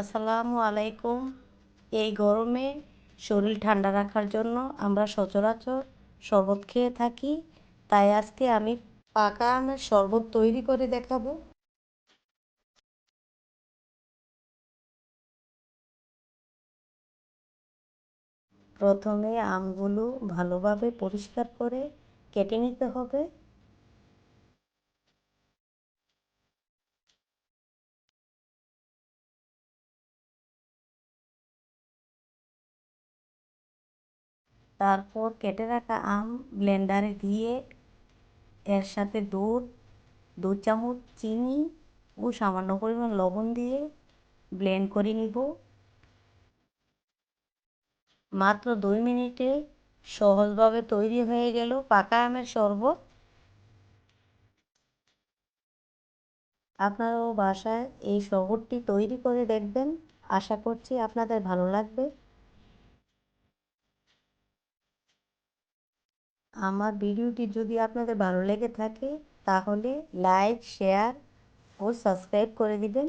আসসালামু আলাইকুম। এই গরমে শরীর ঠান্ডা রাখার জন্য আমরা সচরাচর শরবত খেয়ে থাকি। তাই আজকে আমি পাকা আমের শরবত তৈরি করে দেখাবো। প্রথমে আমগুলো ভালোভাবে পরিষ্কার করে কেটে নিতে হবে। তারপর কেটে রাখা আম ব্লেন্ডারে দিয়ে এর সাথে দুধ দু চামচ চিনি ও সামান্য পরিমাণ লবণ দিয়ে ব্লেন্ড করে নিব। মাত্র দুই মিনিটে সহজভাবে তৈরি হয়ে গেল পাকা আমের শরবত। আপনারাও বাসায় এই শরবতটি তৈরি করে দেখবেন। আশা করছি আপনাদের ভালো লাগবে। আমার ভিডিওটি যদি আপনাদের ভালো লেগে থাকে তাহলে লাইক শেয়ার ও সাবস্ক্রাইব করে দিবেন।